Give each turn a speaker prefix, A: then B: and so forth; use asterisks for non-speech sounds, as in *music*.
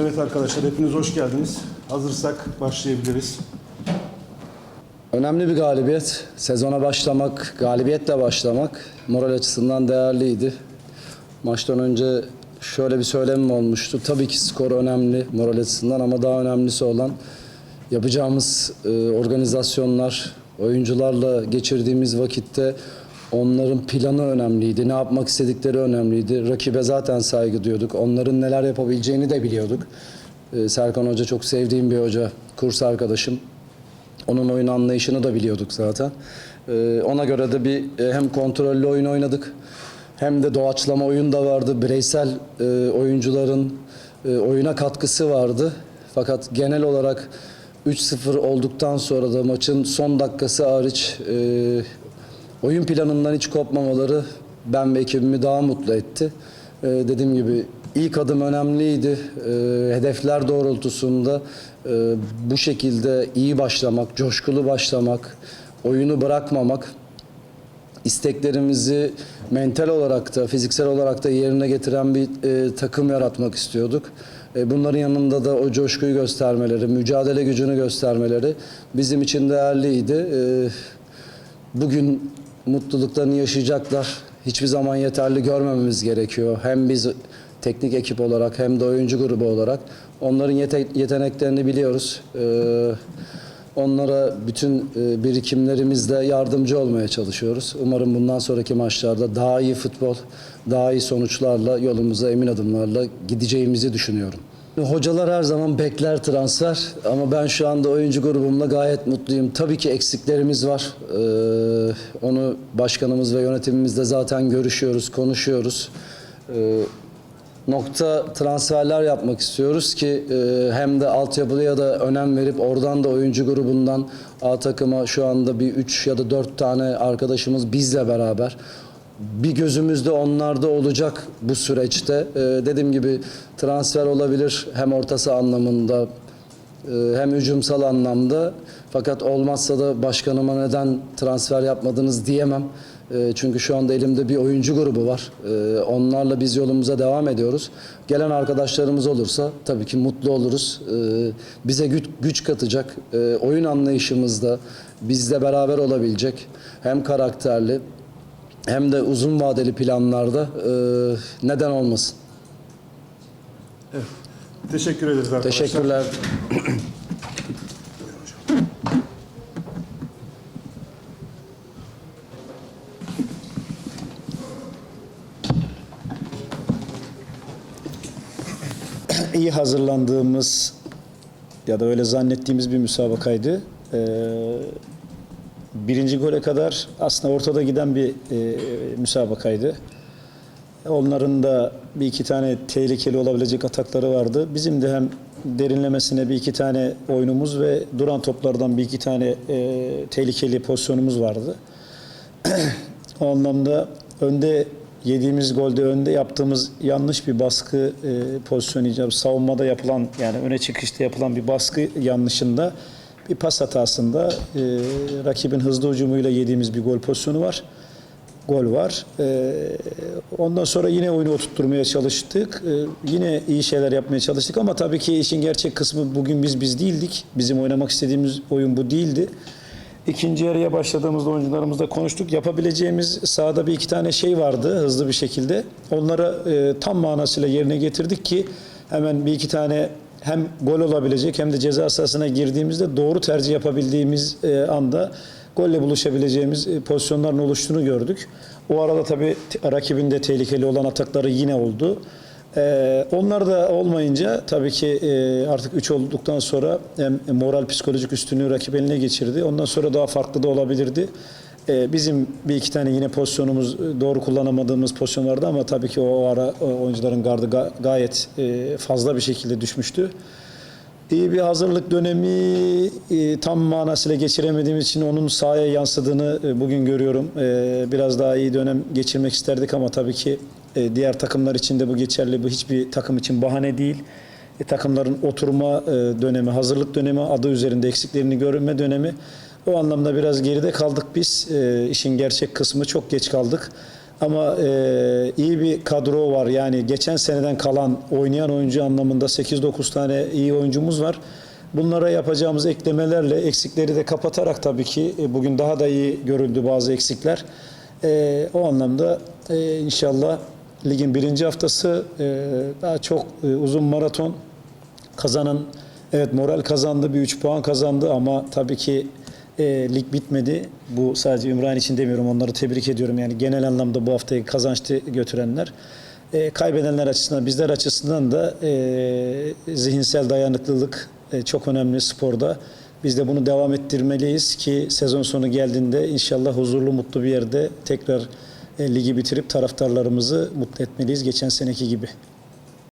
A: Evet arkadaşlar hepiniz hoş geldiniz. Hazırsak başlayabiliriz.
B: Önemli bir galibiyet. Sezona başlamak, galibiyetle başlamak moral açısından değerliydi. Maçtan önce şöyle bir söylemim olmuştu. Tabii ki skor önemli moral açısından ama daha önemlisi olan yapacağımız e, organizasyonlar, oyuncularla geçirdiğimiz vakitte onların planı önemliydi. Ne yapmak istedikleri önemliydi. Rakibe zaten saygı duyuyorduk. Onların neler yapabileceğini de biliyorduk. E, Serkan Hoca çok sevdiğim bir hoca, kurs arkadaşım. Onun oyun anlayışını da biliyorduk zaten. Ee, ona göre de bir e, hem kontrollü oyun oynadık hem de doğaçlama oyun da vardı. Bireysel e, oyuncuların e, oyuna katkısı vardı. Fakat genel olarak 3-0 olduktan sonra da maçın son dakikası hariç e, oyun planından hiç kopmamaları ben ve ekibimi daha mutlu etti. E, dediğim gibi ilk adım önemliydi. E, hedefler doğrultusunda e, bu şekilde iyi başlamak, coşkulu başlamak, oyunu bırakmamak isteklerimizi mental olarak da fiziksel olarak da yerine getiren bir e, takım yaratmak istiyorduk. E, bunların yanında da o coşkuyu göstermeleri, mücadele gücünü göstermeleri bizim için değerliydi. E, bugün mutluluklarını yaşayacaklar. Hiçbir zaman yeterli görmememiz gerekiyor. Hem biz teknik ekip olarak hem de oyuncu grubu olarak onların yete- yeteneklerini biliyoruz. Ee, onlara bütün e, birikimlerimizle yardımcı olmaya çalışıyoruz. Umarım bundan sonraki maçlarda daha iyi futbol, daha iyi sonuçlarla yolumuza emin adımlarla gideceğimizi düşünüyorum. Hocalar her zaman bekler transfer ama ben şu anda oyuncu grubumla gayet mutluyum. Tabii ki eksiklerimiz var. Ee, onu başkanımız ve yönetimimizle zaten görüşüyoruz, konuşuyoruz. Ee, nokta transferler yapmak istiyoruz ki e, hem de altyapıya da önem verip oradan da oyuncu grubundan A takıma şu anda bir 3 ya da 4 tane arkadaşımız bizle beraber bir gözümüz de onlarda olacak bu süreçte. E, dediğim gibi transfer olabilir hem orta saha anlamında e, hem hücumsal anlamda fakat olmazsa da başkanıma neden transfer yapmadınız diyemem. E, Çünkü şu anda elimde bir oyuncu grubu var. E, Onlarla biz yolumuza devam ediyoruz. Gelen arkadaşlarımız olursa tabii ki mutlu oluruz. E, Bize güç, güç katacak, e, oyun anlayışımızda bizle beraber olabilecek hem karakterli hem de uzun vadeli planlarda e, neden olmasın.
A: Evet. Teşekkür ederiz arkadaşlar.
B: Teşekkürler.
C: iyi hazırlandığımız ya da öyle zannettiğimiz bir müsabakaydı. Ee, birinci gole kadar aslında ortada giden bir e, müsabakaydı. Onların da bir iki tane tehlikeli olabilecek atakları vardı. Bizim de hem derinlemesine bir iki tane oyunumuz ve duran toplardan bir iki tane e, tehlikeli pozisyonumuz vardı. *clears throat* O anlamda önde yediğimiz golde önde yaptığımız yanlış bir baskı e, pozisyonu icabı savunmada yapılan yani öne çıkışta yapılan bir baskı yanlışında bir pas hatasında e, rakibin hızlı hücumuyla yediğimiz bir gol pozisyonu var. Gol var. E, ondan sonra yine oyunu oturtturmaya çalıştık. E, yine iyi şeyler yapmaya çalıştık ama tabii ki işin gerçek kısmı bugün biz biz değildik. Bizim oynamak istediğimiz oyun bu değildi. İkinci yarıya başladığımızda oyuncularımızla konuştuk. Yapabileceğimiz sahada bir iki tane şey vardı hızlı bir şekilde. Onları e, tam manasıyla yerine getirdik ki hemen bir iki tane hem gol olabilecek hem de ceza sahasına girdiğimizde doğru tercih yapabildiğimiz e, anda golle buluşabileceğimiz e, pozisyonların oluştuğunu gördük. O arada tabii t- rakibin de tehlikeli olan atakları yine oldu. Ee, onlar da olmayınca tabii ki e, artık 3 olduktan sonra hem moral psikolojik üstünlüğü rakip eline geçirdi. Ondan sonra daha farklı da olabilirdi. Ee, bizim bir iki tane yine pozisyonumuz e, doğru kullanamadığımız pozisyonlardı ama tabii ki o ara o oyuncuların gardı ga- gayet e, fazla bir şekilde düşmüştü. İyi bir hazırlık dönemi e, tam manasıyla geçiremediğimiz için onun sahaya yansıdığını e, bugün görüyorum. E, biraz daha iyi dönem geçirmek isterdik ama tabii ki e, diğer takımlar için de bu geçerli. Bu hiçbir takım için bahane değil. E, takımların oturma e, dönemi, hazırlık dönemi, adı üzerinde eksiklerini görme dönemi. O anlamda biraz geride kaldık biz. E, işin gerçek kısmı çok geç kaldık. Ama e, iyi bir kadro var. Yani geçen seneden kalan oynayan oyuncu anlamında 8-9 tane iyi oyuncumuz var. Bunlara yapacağımız eklemelerle eksikleri de kapatarak tabii ki e, bugün daha da iyi görüldü bazı eksikler. E, o anlamda e, inşallah ligin birinci haftası e, daha çok e, uzun maraton kazanan evet moral kazandı bir 3 puan kazandı ama tabii ki e, lig bitmedi. Bu sadece Ümraniye için demiyorum. Onları tebrik ediyorum. Yani genel anlamda bu haftayı kazançlı götürenler. E, kaybedenler açısından, bizler açısından da e, zihinsel dayanıklılık e, çok önemli sporda. Biz de bunu devam ettirmeliyiz ki sezon sonu geldiğinde inşallah huzurlu, mutlu bir yerde tekrar e, ligi bitirip taraftarlarımızı mutlu etmeliyiz geçen seneki gibi.